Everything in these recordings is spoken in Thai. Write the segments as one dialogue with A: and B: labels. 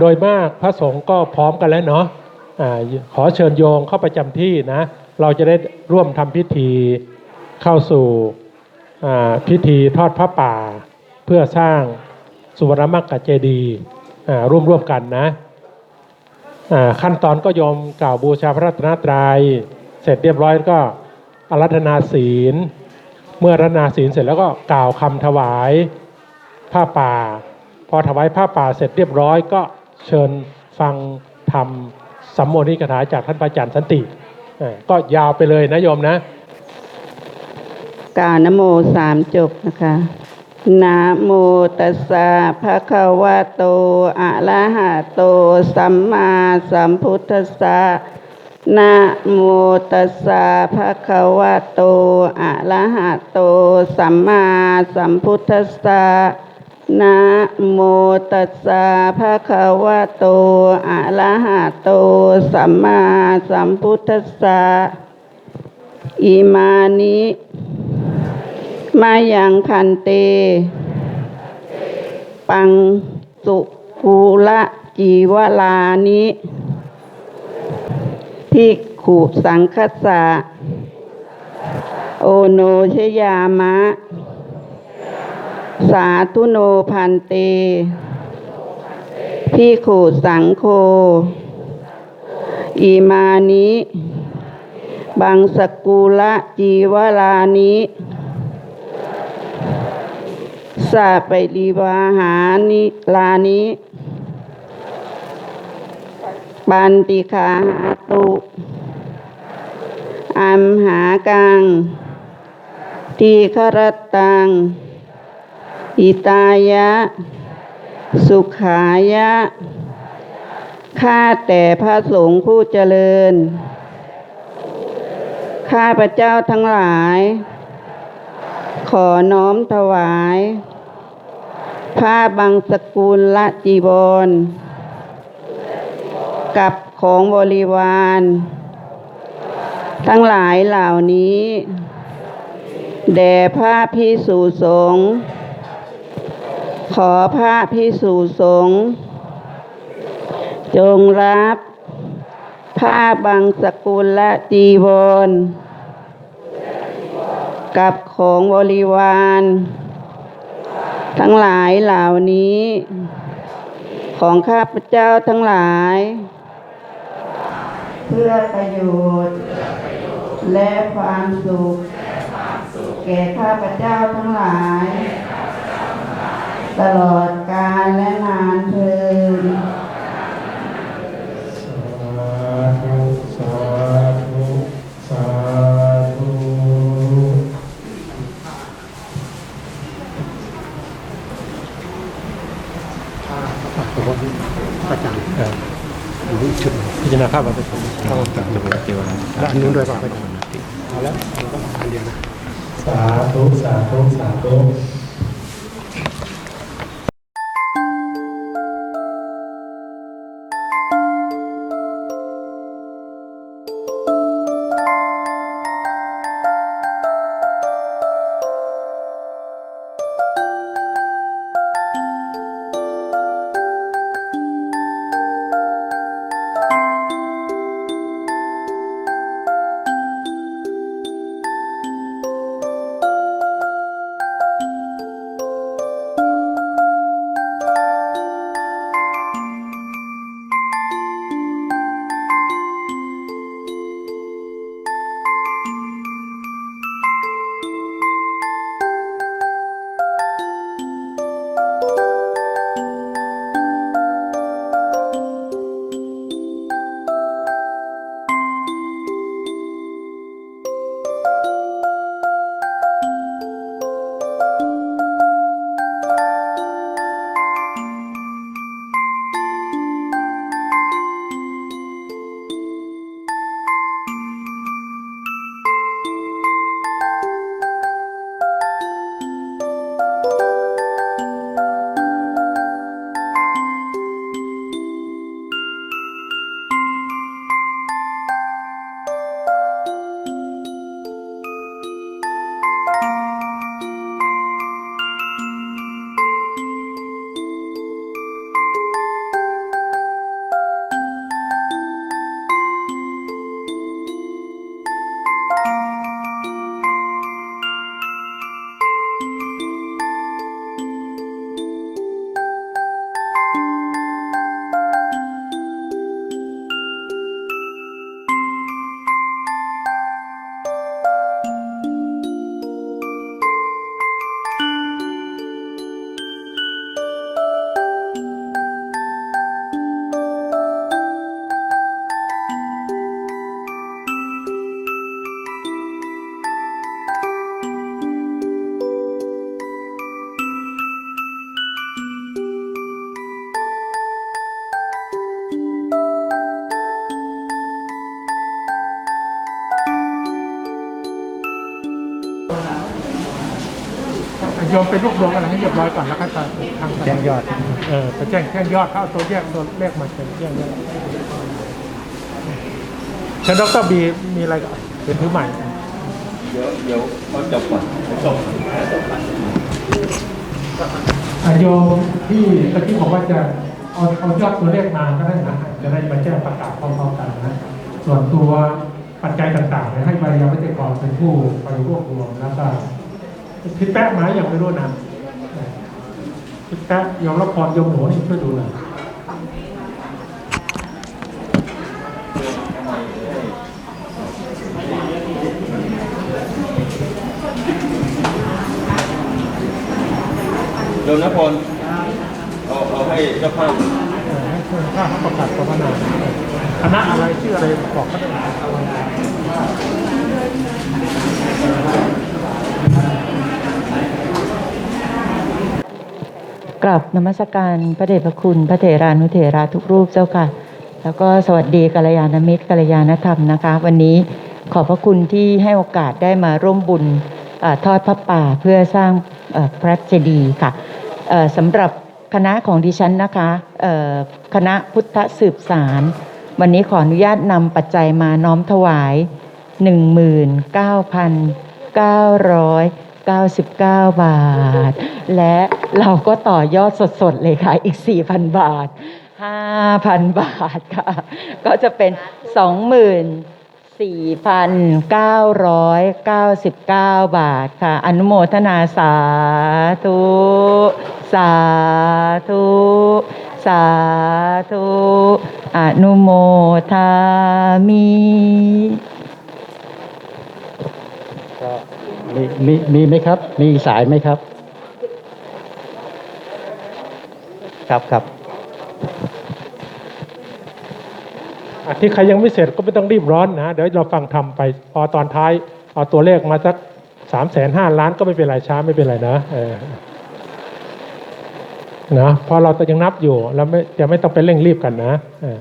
A: โดยมากพระสงฆ์ก็พร้อมกันแล้วเนาะอ่าขอเชิญโยงเข้าประจำที่นะ เราจะได้ร่วมทำพิธีเข้าสู่พิธีทอดพระป่า เพื่อสร้างสุวรรณมักกะเจดีร่วมร่วมกันนะขั้นตอนก็โยมกล่าวบูชาพระรัตนตรัย เสร็จเรียบร้อยก็อารัธนาศีล เมื่อรัตนาศีลเสร็จแล้วก็กล่าวคำถวายผ้าป่า พอถวายผ้าป่าเสร็จเรียบร้อยก็เชิญฟังธรรมสัมโมนิกถาจากท่านพระอาจารย์สันติ ก็ยาวไปเลยนะโยมนะ
B: กาวนโมสามจบนะคะนะโมตัสสะภะคะวะโต อะระหะโต สัมมาสัมพุทธัสสะนะโมตัสสะภะคะวะโต อะระหะโต สัมมาสัมพุทธัสสะ นะโมตัสสะภะคะวะโต อะระหะโต สัมมาสัมพุทธัสสะ อิมานิมายังพันเต ปังสุภูละจีวลานิพิกขุสังคสะ โอโนชยามะ สาธุโนพันเตพิขุสังโฆอิมานิบังสกุละจีวลานิสาไปรีวาหานิลานิปันติขาหาตุอัมหากังทีครตัง อิตายะ สุขายะ ข้าแต่พระสงฆ์ผู้เจริญ ข้าพระเจ้าทั้งหลาย ขอน้อมถวาย ผ้าบางสกุลละจีวรกับของบริวาร ทั้งหลายเหล่านี้ แด่พระพิสุสงฆ์ ขอพระพิสุสงฆ์จงรับผ้าบางสกุลละจีวร กับของบริวาร ทั้งหลายเหล่านี้ ของข้าพเจ้าทั้งหลาย เพื่อประโยชน์ และความสุข แก่ข้าพเจ้าทั้งหลาย ตลอดกาลและนานเทิน
A: สาธุสาธุสาธุ
C: อาจารย์ดูชุดหนึ่ง
A: พิจารณาภาพมาเป็นต้อง
D: ตัดตัวเดียวนะ
C: แล้วอันนู้นด้วยป่ะอาจารย์เอาแล้วมันก็อันเดียวนะ
A: สาธุสาธุสาธุ ยมเป็นลูกดวงอะไรให้เรียบร้อยก่อนแล้วก็จะทาง
C: แจ้งยอด
A: เออไปแจ้งแจ้งยอดเข้าเอาตัวแยกตัวเลขมาเป็นแจ้งยอดเชิญดรบีมีอะไรเป็นผู้ใหม่
D: เดี๋ยวเดี๋ยวเขาจบก่อนจบ
A: อาโยมที่ตะกี้บอกว่าจะเอาเอายอดตัวเลขมาก็ได้นะ จะได้มาแจ้งประกาศพร้อมๆกันนะ ส่วนตัวปัจจัยต่างๆเนี่ยให้บริยาวิทยากรเป็นผู้ไปรวบรวมแล้วก็ พี่แป๊ะมาอย่างไม่รู้นะพี่แป๊ะยอมรับพรโยมหนูนี่ช่วยดูหน่อย
D: โยมนพลเอาเอาให้เจ้าภาพ
A: เอ่อให้คนข้าเขาประกาศภาวนาคณะอะไรชื่ออะไรบอกเขาได้
E: กราบนมัสการพระเดชพระคุณ พระเถรานุเถระทุกรูปเจ้าค่ะ แล้วก็สวัสดีกัลยาณมิตรกัลยาณธรรมนะคะ วันนี้ขอบพระคุณที่ให้โอกาสได้มาร่วมบุญอทอดพระป่าเพื่อสร้างพระเจดีย์ค่ะสำหรับคณะของดิฉันนะคะคณะพุทธสืบสาร วันนี้ขออนุญาตนำปัจจัยมาน้อมถวาย 99 บาท และเราก็ต่อยอดสดๆเลยค่ะ อีก 4,000 บาท 5,000 บาทค่ะ ก็จะเป็น24,999 บาทค่ะ อนุโมทนาสาธุ สาธุ สาธุ อนุโมทามิ
C: ก็ มีมีมีไหมครับ มีสายไหมครับ ครับครับ
A: อะที่ใครยังไม่เสร็จก็ไม่ต้องรีบร้อนนะเดี๋ยวเราฟังทำไป พอตอนท้ายเอาตัวเลขมาสักสามแสนห้าล้านก็ไม่เป็นไรช้าไม่เป็นไรนะเออนะพอเราจะยังนับอยู่แล้วไม่จะไม่ต้องไปเร่งรีบกันนะเออ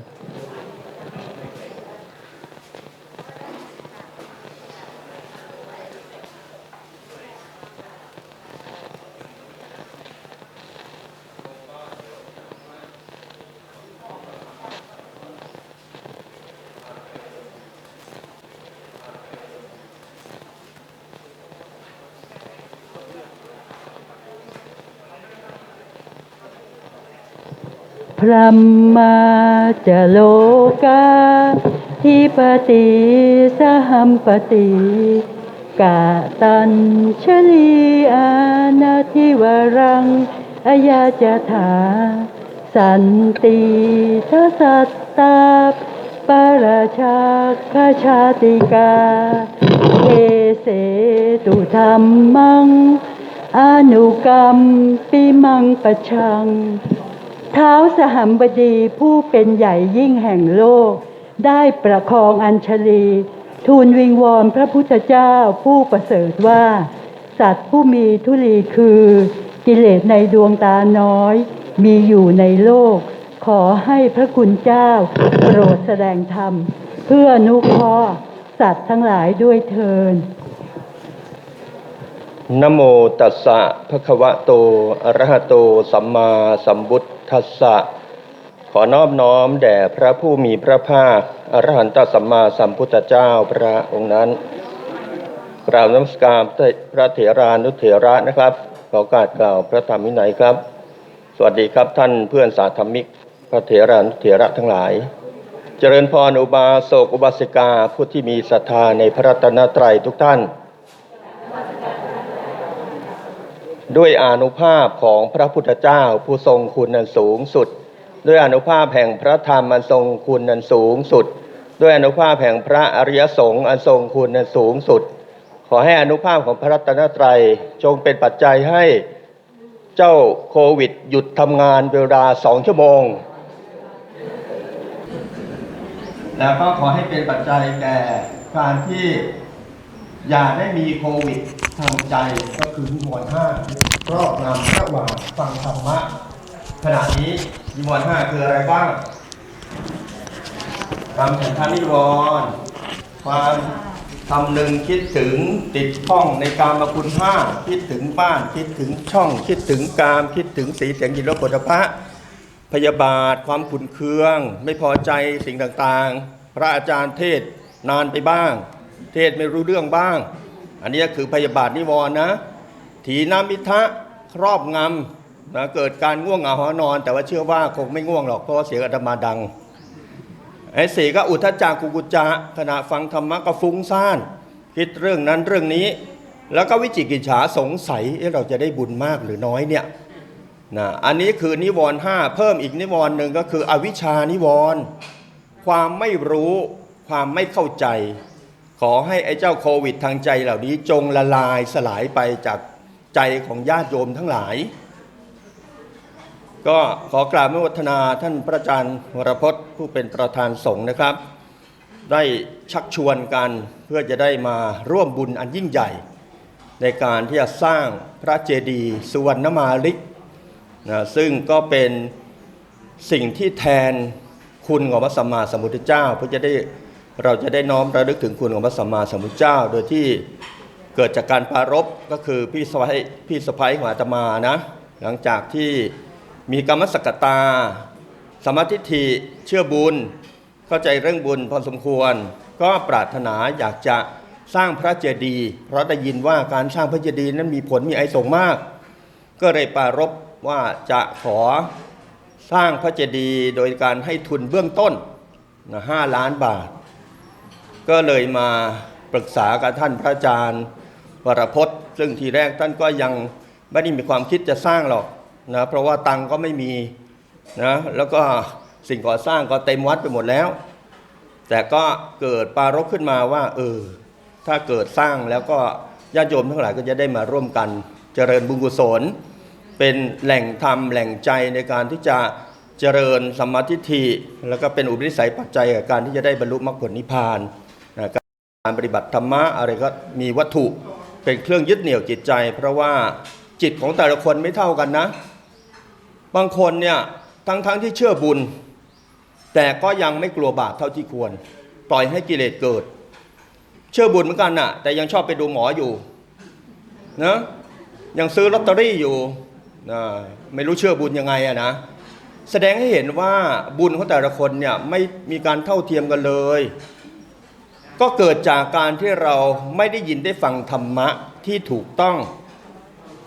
E: ระมาจะโลกาทิปติสหัมปติกาตัญชลีอานาทิวรังอายาจถา สันติทัสสัตตาปราชาคชาติกาเอเสตุธรรมัง อนุกรรมปิมังปะชัง ท้าวสหัมบดีผู้เป็นใหญ่ยิ่งแห่งโลก ได้ประคองอัญชลี ทูลวิงวอนพระพุทธเจ้าผู้ประเสริฐว่า สัตว์ผู้มีทุลีคือ กิเลสในดวงตาน้อย มีอยู่ในโลก ขอให้พระคุณเจ้าโปรดแสดงธรรม เพื่ออนุเคราะห์สัตว์ทั้งหลายด้วยเทิน
D: นโมตัสสะภะคะวะโตอะระหะโต สัมมาสัมพุทธัสสะ ขอนอบน้อมแด่พระผู้มีพระภาคอรหันตสัมมาสัมพุทธเจ้าพระองค์นั้นกราบนมัสการพระเถรานุเถระนะครับ ขอกาสกล่าวพระธรรมวินัยครับ สวัสดีครับท่านเพื่อนสาธมิก พระเถรานุเถระทั้งหลาย เจริญพรอุบาสกอุบาสิกาผู้ที่มีศรัทธาในพระรัตนตรัยทุกท่าน ด้วยอนุภาพของพระพุทธเจ้าผู้ทรงคุณอันสูงสุด ด้วยอนุภาพแห่งพระธรรมอันทรงคุณอันสูงสุด ด้วยอนุภาพแห่งพระอริยสงฆ์อันทรงคุณอันสูงสุด ขอให้อนุภาพของพระรัตนตรัยจงเป็นปัจจัยให้เจ้าโควิดหยุดทำงานเวลาสองชั่วโมง แล้วก็ขอให้เป็นปัจจัยแก่การที่อย่าได้มีโควิด ทางใจก็คือนิวรณ์ห้ารอบงำระหว่างฟังธรรมะขณะนี้นิวรณ์ห้าคืออะไรบ้างความฉันทานิวรณ์ความคำหนึ่งคิดถึงติดข้องในการมาคุณห้าคิดถึงบ้านคิดถึงช่อง คิดถึงกามคิดถึงสีเสียงยินรสผลิภัณฑ์พยาบาทความขุนเคือง ไม่พอใจสิ่งต่างๆ พระอาจารย์เทศนานไปบ้าง เทศไม่รู้เรื่องบ้าง อันนี้คือพยาบาทนิวรณ์นะ ถีนามิทะครอบงำนะเกิดการง่วงเหงาหอนอน แต่ว่าเชื่อว่าคงไม่ง่วงหรอกเพราะเสียงอาตมาดังไอ้สี่ก็อุทจักกุกุจะขณะฟังธรรมะก็ฟุ้งซ่านคิดเรื่องนั้นเรื่องนี้ แล้วก็วิจิกิจฉาสงสัยเเราจะได้บุญมากหรือน้อยเนี่ยนะอันนี้คือนิวรณ์ห้าเพิ่มอีกนิวรณ์หนึ่งก็คืออวิชชานิวรณ์ความไม่รู้ความไม่เข้าใจ ขอให้ไอ้เจ้าโควิดทางใจเหล่านี้จงละลายสลายไปจากใจของญาติโยมทั้งหลาย ก็ขอกราบนุโมทนาท่านพระอาจารย์วรพจน์ผู้เป็นประธานสงฆ์นะครับ ได้ชักชวนกันเพื่อจะได้มาร่วมบุญอันยิ่งใหญ่ ในการที่จะสร้างพระเจดีย์สุวรรณมาลิกนะซึ่งก็เป็นสิ่งที่แทนคุณของพระสัมมาสัมพุทธเจ้าเพื่อจะได้ เราจะได้น้อมระลึกถึงคุณของพระสัมมาสัมพุทธเจ้า โดยที่เกิดจากการปรารบก็คือพี่สะพ้ายพี่สะพ้ายของอาตมานะหลังจากที่มีกรรมสกตา สมาธิิเชื่อบุญ เข้าใจเรื่องบุญพอสมควร ก็ปรารถนาอยากจะสร้างพระเจดีย์เพราะได้ยินว่าการสร้างพระเจดีย์นั้นมีผลมีไอสงมาก ก็เลยปรารบว่าจะขอสร้างพระเจดีย์โดยการให้ทุนเบื้องต้นนะห้าล้านบาท ก็เลยมาปรึกษากับท่านพระอาจารย์วรพจน์ ซึ่งทีแรกท่านก็ยังไม่ได้มีความคิดจะสร้างหรอกนะเพราะว่าตังค์ก็ไม่มีนะแล้วก็สิ่งก่อสร้างก็เต็มวัดไปหมดแล้ว แต่ก็เกิดปารบขึ้นมาว่าเออถ้าเกิดสร้างแล้วก็ญาติโยมทั้งหลายก็จะได้มาร่วมกันเจริญบุญกุศล เป็นแหล่งธรรมแหล่งใจในการที่จะเจริญสมาธิแล้วก็เป็นอุปนิสัยปัจจัยกับการที่จะได้บรรลุมรรคผลนิพพาน การปฏิบัติธรรมะอะไรก็มีวัตถุเป็นเครื่องยึดเหนี่ยวจิตใจ เพราะว่าจิตของแต่ละคนไม่เท่ากันนะ บางคนเนี่ยทั้งๆทที่เชื่อบุญ แต่ก็ยังไม่กลัวบาปเท่าที่ควร ปล่อยให้กิเลสเกิด เชื่อบุญเหมือนกันน่ะ แต่ยังชอบไปดูหมออยู่นะยังซื้อลอตเตอรี่อยู่นะไม่รู้เชื่อบุญยังไงอะนะแสดงให้เห็นว่าบุญของแต่ละคนเนี่ยไม่มีการเท่าเทียมกันเลย ก็เกิดจากการที่เราไม่ได้ยินได้ฟังธรรมะที่ถูกต้อง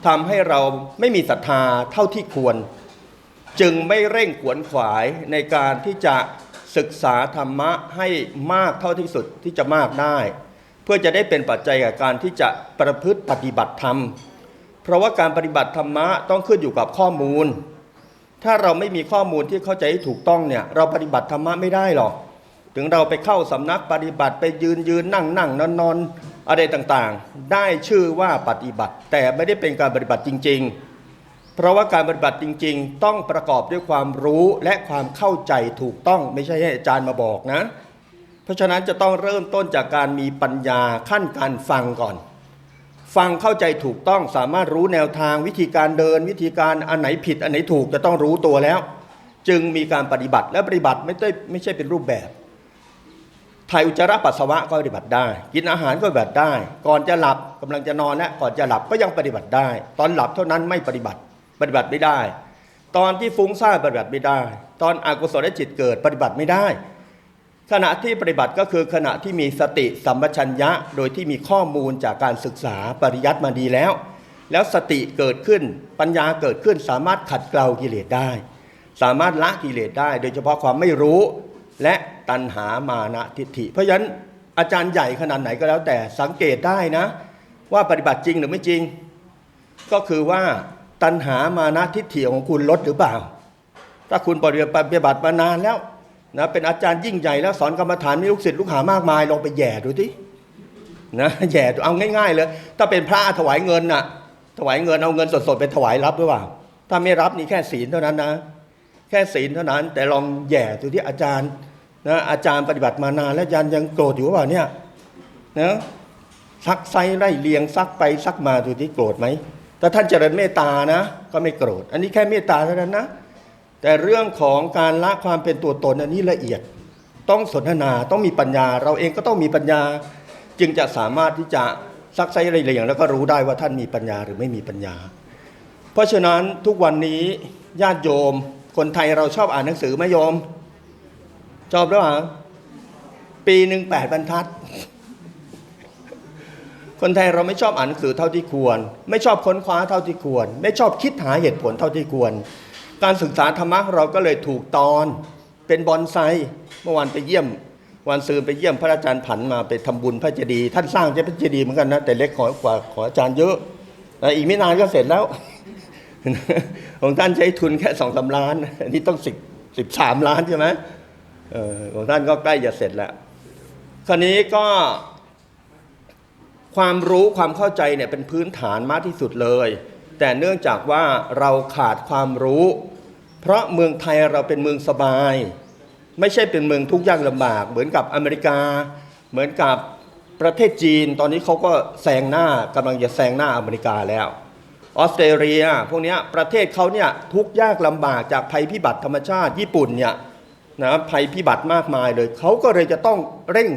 D: ทำให้เราไม่มีศรัทธาเท่าที่ควร จึงไม่เร่งขวนขวายในการที่จะศึกษาธรรมะให้มากเท่าที่สุดที่จะมากได้ เพื่อจะได้เป็นปัจจัยกับการที่จะประพฤติปฏิบัติธรรม เพราะว่าการปฏิบัติธรรมะต้องขึ้นอยู่กับข้อมูล ถ้าเราไม่มีข้อมูลที่เข้าใจให้ถูกต้องเนี่ยเราปฏิบัติธรรมะไม่ได้หรอก ถึงเราไปเข้าสำนักปฏิบัติไปยืนยืนนั่งนั่งนอนนอนอะไรต่างๆ ได้ชื่อว่าปฏิบัติ แต่ไม่ได้เป็นการปฏิบัติจริง ๆ เพราะว่าการปฏิบัติจริง ๆ ต้องประกอบด้วยความรู้และความเข้าใจถูกต้องไม่ใช่ให้อาจารย์มาบอกนะ เพราะฉะนั้นจะต้องเริ่มต้นจากการมีปัญญาขั้นการฟังก่อน ฟังเข้าใจถูกต้องสามารถรู้แนวทางวิธีการเดิน วิธีการอันไหนผิดอันไหนถูกจะต้องรู้ตัวแล้ว จึงมีการปฏิบัติและปฏิบัติไม่ได้ไม่ใช่เป็นรูปแบบ ถ่ายอุจจาระปัสสาวะก็ปฏิบัติได้ กินอาหารก็ปฏิบัติได้ ก่อนจะหลับกำลังจะนอนและก่อนจะหลับก็ยังปฏิบัติได้ ตอนหลับเท่านั้นไม่ปฏิบัติปฏิบัติไม่ได้ ตอนที่ฟุ้งซ่านปฏิบัติไม่ได้ ตอนอกุศลจิตเกิดปฏิบัติไม่ได้ ขณะที่ปฏิบัติก็คือขณะที่มีสติสัมปชัญญะ โดยที่มีข้อมูลจากการศึกษาปริยัติมาดีแล้ว แล้วสติเกิดขึ้นปัญญาเกิดขึ้นสามารถขัดเกลากิเลสได้ สามารถละกิเลสได้ โดยเฉพาะความไม่รู้และ ตัณหามานะทิฏฐิ เพราะฉะนั้นอาจารย์ใหญ่ขนาดไหนก็แล้วแต่สังเกตได้นะ ว่าปฏิบัติจริงหรือไม่จริง ก็คือว่าตัณหามานะทิฏฐิของคุณลดหรือเปล่า ถ้าคุณปฏิบัติมานานแล้วนะเป็นอาจารย์ยิ่งใหญ่แล้วสอนกรรมฐานมีลูกศิษย์ลูกหามากมายลองไปแย่ดูที่นะแย่ดูเอาง่าย ๆ เลย ถ้าเป็นพระถวายเงินน่ะ ถวายเงินเอาเงินสดๆไปถวายรับหรือเปล่า ถ้าไม่รับนี่แค่ศีลเท่านั้นนะ แค่ศีลเท่านั้น แต่ลองแย่ดูที่อาจารย์ นะอาจารย์ปฏิบัติมานานแล้วอาจารย์ยังโกรธอยู่หรือเปล่าเนี่ยนะซักไซไล่เลียงซักไปซักมาดูที่โกรธไหมถ้าท่านเจริญเมตตานะ ก็ไม่โกรธ อันนี้แค่เมตตาเท่านั้นนะ แต่เรื่องของการละความเป็นตัวตนอันนี้ละเอียด ต้องสนทนาต้องมีปัญญา เราเองก็ต้องมีปัญญา จึงจะสามารถที่จะซักไซไรเลียงแล้วก็รู้ได้ว่าท่านมีปัญญาหรือไม่มีปัญญา เพราะฉะนั้นทุกวันนี้ญาติโยม คนไทยเราชอบอ่านหนังสือไหมโยม ชอบหรือเปล่าปีหนึ่งแปดบรรทัด คนไทยเราไม่ชอบอ่านหนังสือเท่าที่ควร ไม่ชอบค้นคว้าเท่าที่ควร ไม่ชอบคิดหาเหตุผลเท่าที่ควร การศึกษาธรรมะเราก็เลยถูกตอนเป็นบอนไซเมื่อวานไปเยี่ยมวันซืนไปเยี่ยมพระอาจารย์ผันมาไปทำบุญพระเจดีย์ท่านสร้างเจ้าพระเจดีย์เหมือนกันนะแต่เล็กกว่าของอาจารย์เยอะแต่อีกไม่นานก็เสร็จแล้ว ของท่านใช้ทุนแค่สองสาล้านอันนี้ต้องสิบสิบสามล้านใช่ไหมเออ ของท่านก็ใกล้จะเสร็จแล้วคราวนี้ก็ความรู้ความเข้าใจเนี่ยเป็นพื้นฐานมากที่สุดเลย แต่เนื่องจากว่าเราขาดความรู้ เพราะเมืองไทยเราเป็นเมืองสบาย ไม่ใช่เป็นเมืองทุกข์ยากลำบาก เหมือนกับอเมริกา เหมือนกับประเทศจีน ตอนนี้เขาก็แซงหน้ากำลังจะแซงหน้าอเมริกาแล้วออสเตรเลีย พวกนี้ประเทศเขาเนี่ยทุกข์ยากลำบากจากภัยพิบัติธรรมชาติญี่ปุ่นเนี่ย นะภัยพิบัติมากมายเลย เขาก็เลยจะต้องเร่ง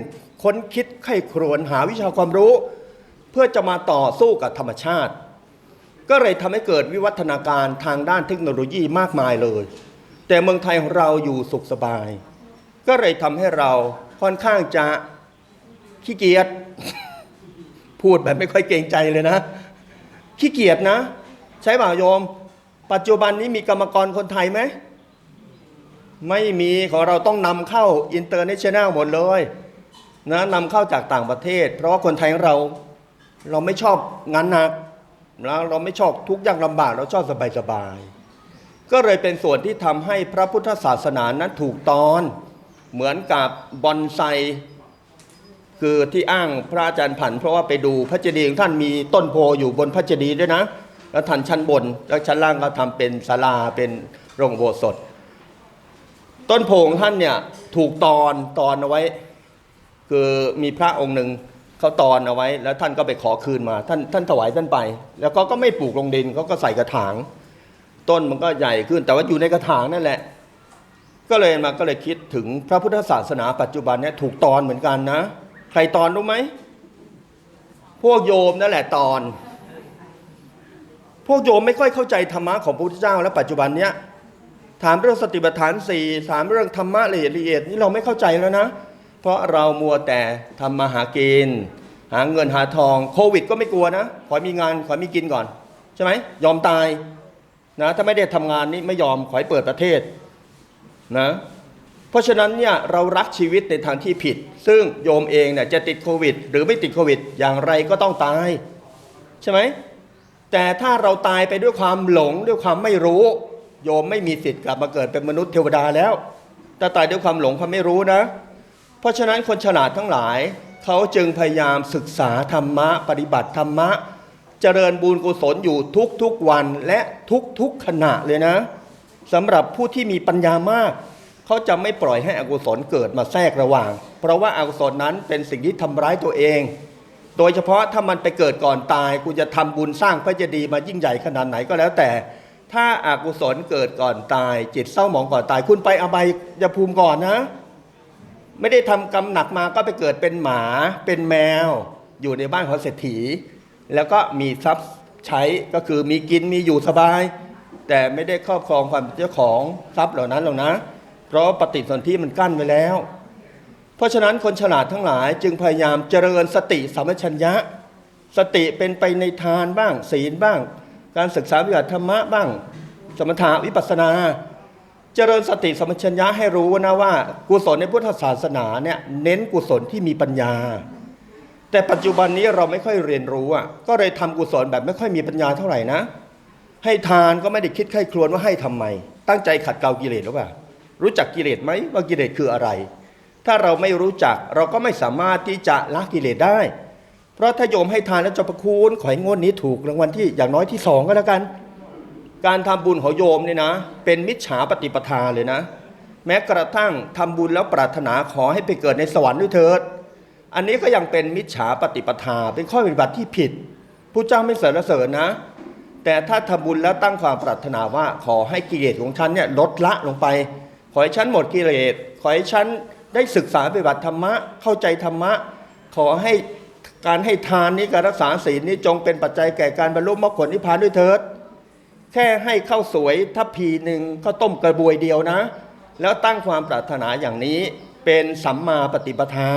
D: ค้นคิดไข้ครวญหาวิชาความรู้ เพื่อจะมาต่อสู้กับธรรมชาติ ก็เลยทำให้เกิดวิวัฒนาการทางด้านเทคโนโลยีมากมายเลย แต่เมืองไทยของเราอยู่สุขสบาย ก็เลยทำให้เราค่อนข้างจะขี้เกียจพูดแบบไม่ค่อยเกรงใจเลยนะ ขี้เกียจนะ ใช่เปล่าโยม ปัจจุบันนี้มีกรรมกรคนไทยไหม ไม่มีของเราต้องนำเข้าอินเตอร์เนชั่นแนลหมดเลยนะนำเข้าจากต่างประเทศ เพราะว่าคนไทยของเราเราไม่ชอบงานหนักแล้วเราไม่ชอบทุกข์ยากลำบากเราชอบสบายสบายก็เลยเป็นส่วนที่ทำให้พระพุทธศาสนานั้นถูกตอนเหมือนกับบอนไซคือที่อ้างพระอาจารย์ผัน เพราะว่าไปดูพระเจดีย์ของท่านมีต้นโพอยู่บนพระเจดีย์ด้วยนะ แล้วท่านชั้นบนแล้วชั้นล่างก็ทำเป็นศาลาเป็นโรงโบสถ์ ต้นโพของท่านเนี่ยถูกตอนตอนเอาไว้ คือมีพระองค์หนึ่งเขาตอนเอาไว้ แล้วท่านก็ไปขอคืนมา ท่านท่านถวายท่านไป แล้วก็ก็ไม่ปลูกลงดินเขาก็ใส่กระถาง ต้นมันก็ใหญ่ขึ้น แต่ว่าอยู่ในกระถางนั่นแหละ ก็เลยมาก็เลยคิดถึงพระพุทธศาสนาปัจจุบันเนี่ยถูกตอนเหมือนกันนะ ใครตอนรู้ไหมพวกโยมนั่นแหละตอน พวกโยมไม่ค่อยเข้าใจธรรมะของพระพุทธเจ้าและปัจจุบันเนี้ย ถามเรื่องสติปัฏฐานสี่ถามเรื่องธรรมะละเอียดละเอียดนี่เราไม่เข้าใจแล้วนะ เพราะเรามัวแต่ทำมาหากิน หาเงินหาทองโควิดก็ไม่กลัวนะ ขอมีงานขอมีกินก่อน ใช่ไหมยอมตายนะถ้าไม่ได้ทำงานนี่ไม่ยอมขอให้เปิดประเทศนะเพราะฉะนั้นเนี่ยเรารักชีวิตในทางที่ผิด ซึ่งโยมเองเนี่ยจะติดโควิด หรือไม่ติดโควิด อย่างไรก็ต้องตายใช่ไหมแต่ถ้าเราตายไปด้วยความหลงด้วยความไม่รู้ โยมไม่มีสิทธิ์กลับมาเกิดเป็นมนุษย์เทวดาแล้ว แต่ตายด้วยความหลงความไม่รู้นะ เพราะฉะนั้นคนฉลาดทั้งหลายเขาจึงพยายามศึกษาธรรมะ ปฏิบัติธรรมะ เจริญบุญกุศลอยู่ทุกๆวันและทุกๆขณะเลยนะสำหรับผู้ที่มีปัญญามาก เขาจะไม่ปล่อยให้อกุศลเกิดมาแทรกระหว่าง เพราะว่าอากุศลนั้นเป็นสิ่งที่ทำร้ายตัวเอง โดยเฉพาะถ้ามันไปเกิดก่อนตายคุณจะทำบุญสร้างพระเจดีย์มายิ่งใหญ่ขนาดไหนก็แล้วแต่ ถ้าอากุศลเกิดก่อนตาย จิตเศร้าหมองก่อนตาย คุณไปอบายยภูมิก่อนนะ ไม่ได้ทำกรรมหนักมาก็ไปเกิดเป็นหมาเป็นแมว อยู่ในบ้านของเศรษฐี แล้วก็มีทรัพย์ใช้ก็คือมีกินมีอยู่สบาย แต่ไม่ได้ครอบครองความเป็นเจ้าของทรัพย์เหล่านั้นหรอกนะ เพราะปฏิสนธิมันกั้นไว้แล้ว เพราะฉะนั้นคนฉลาดทั้งหลายจึงพยายามเจริญสติสัมปชัญญะ สติเป็นไปในทานบ้างศีลบ้าง การศึกษาวิบัติธรรมะบ้าง สมถะวิปัสนา เจริญสติสมปชัญญะให้รู้นะว่า กุศลในพุทธศาสนาเนี่ยเน้นกุศลที่มีปัญญา แต่ปัจจุบันนี้เราไม่ค่อยเรียนรู้อะก็เลยทำกุศลแบบไม่ค่อยมีปัญญาเท่าไหร่นะ ให้ทานก็ไม่ได้คิดใคร่ครวญว่าให้ทำไม ตั้งใจขัดเกลากิเลสหรือเปล่ารู้จักกิเลสไหมว่ากิเลสคืออะไร ถ้าเราไม่รู้จักเราก็ไม่สามารถที่จะละกิเลสได้ พราะถ้าโยมให้ทานแล้วจะประคุณขอให้งวดนี้ถูกรางวัลที่อย่างน้อยที่สองก็แล้วกัน การทำบุญของโยมเนี่ยนะ เป็นมิจฉาปฏิปทาเลยนะ แม้กระทั่งทำบุญแล้วปรารถนาขอให้ไปเกิดในสวรรค์ด้วยเถิด อันนี้ก็ยังเป็นมิจฉาปฏิปทา เป็นข้อปฏิบัติที่ผิดผู้เจ้าไม่เสรรเสริญนะ แต่ถ้าทำบุญแล้วตั้งความปรารถนาว่าขอให้กิเลสของฉันเนี่ยลดละลงไป ขอให้ฉันหมดกิเลสขอให้ฉันได้ศึกษาปฏิบัติธรรมะเข้าใจธรรมะ ขอให้ การให้ทานนี้การรักษาศีลนี้จงเป็นปัจจัยแก่การบรรลุมรรคผลนิพพานด้วยเถิด แค่ให้ข้าวสวยทัพพีหนึ่งข้าวต้มกระบวยเดียวนะ แล้วตั้งความปรารถนาอย่างนี้เป็นสัมมาปฏิปทา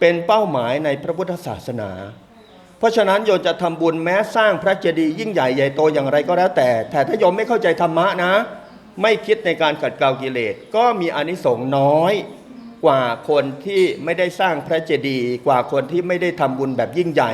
D: เป็นเป้าหมายในพระพุทธศาสนา เพราะฉะนั้นโยมจะทำบุญแม้สร้างพระเจดีย์ยิ่งใหญ่ใหญ่โตอย่างไรก็แล้วแต่ แต่ถ้าโยมไม่เข้าใจธรรมะนะ ไม่คิดในการขัดเกลากิเลสก็มีอนิสงส์น้อย กว่าคนที่ไม่ได้สร้างพระเจดีย์กว่าคนที่ไม่ได้ทำบุญแบบยิ่งใหญ่